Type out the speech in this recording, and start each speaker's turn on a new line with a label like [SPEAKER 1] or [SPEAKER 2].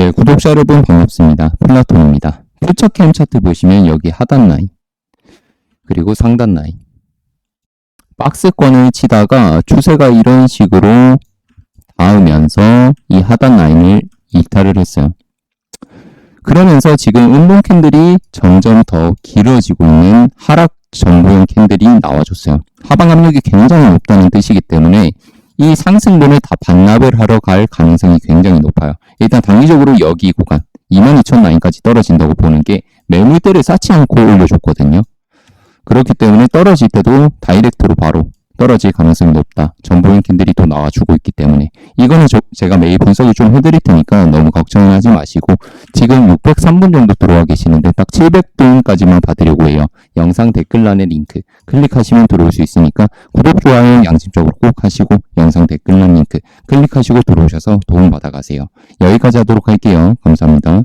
[SPEAKER 1] 네, 구독자 여러분 반갑습니다. 플라톤입니다. 퓨처캠 차트 보시면 여기 하단 라인, 그리고 상단 라인. 박스권을 치다가 추세가 이런 식으로 닿으면서 이 하단 라인을 이탈을 했어요. 그러면서 지금 운동 캔들이 점점 더 길어지고 있는 하락 정보형 캔들이 나와줬어요. 하방 압력이 굉장히 높다는 뜻이기 때문에 이 상승분을 다 반납을 하러 갈 가능성이 굉장히 높아요. 일단 단기적으로 여기 구간 22,000 라인까지 떨어진다고 보는 게 매물대를 쌓지 않고 올려줬거든요. 그렇기 때문에 떨어질 때도 다이렉트로 바로 떨어질 가능성이 높다. 정보인 캔들이 또 나와주고 있기 때문에 이거는 저- 제가 매일 분석을 좀 해드릴 테니까 너무 걱정하지 마시고 지금 603분 정도 들어와 계시는데 딱 700분까지만 봐드리고 해요. 영상 댓글란에 링크 클릭하시면 들어올 수 있으니까 구독, 좋아요 양심적으로 꼭 하시고 영상 댓글란 링크 클릭하시고 들어오셔서 도움 받아 가세요. 여기까지 하도록 할게요. 감사합니다.